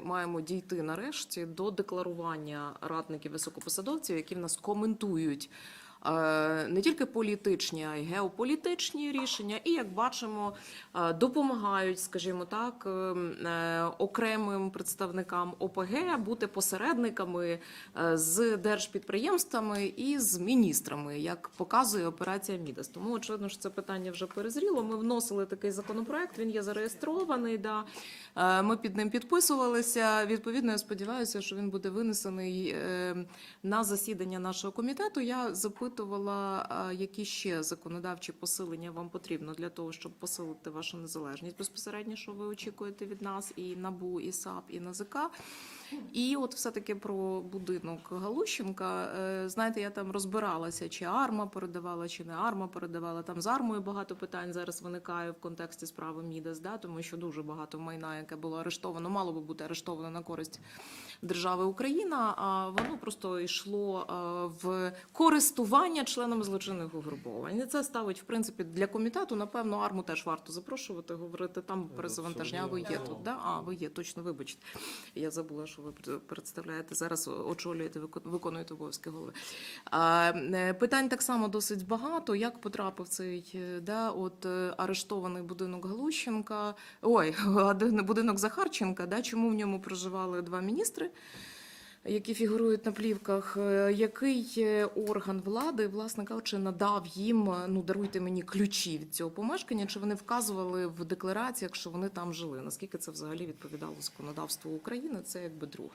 маємо дійти нарешті до декларування радників високопосадовців, які в нас коментують. Е, Не тільки політичні, а й геополітичні рішення, і як бачимо, е, допомагають, скажімо так, е, е, окремим представникам ОПГ бути посередниками з держпідприємствами і з міністрами, як показує операція Мідас. Тому очевидно, що це питання вже перезріло. Ми вносили такий законопроект. Він є зареєстрований. Да. Ми під ним підписувалися. Відповідно, я сподіваюся, що він буде винесений е, на засідання нашого комітету. Я запитувала, які ще законодавчі посилення вам потрібно для того, щоб посилити вашу незалежність безпосередньо, що ви очікуєте від нас, і НАБУ, і САП, і НАЗК. І от все-таки про будинок Галущенка. Е, Знаєте, я там розбиралася, чи арма передавала, чи не арма передавала. Там з армою багато питань зараз виникає в контексті справи Мідас, да, тому що дуже багато майна, яке було арештовано, мало би бути арештовано на користь держави Україна. А воно просто йшло е, в користування членами злочинних угруповань. І це ставить в принципі для комітету. Напевно, арму теж варто запрошувати, говорити там перезавантаження. А ви є тут? Да? А ви є точно. Вибачте. Я забула, що ви представляєте зараз, очолюєте, виконуєте обов'язки голови. Е, питань так само досить багато. Як потрапив цей е, да, от е, арештований будинок Галущенка? Ой, будинок Захарченка. Да, чому в ньому проживали два міністри? Які фігурують на плівках, Е, який е, орган влади, власне кажучи, надав їм е, ну даруйте мені ключі від цього помешкання? Чи вони вказували в деклараціях, що вони там жили? Наскільки це взагалі відповідало законодавству України? Це якби друге.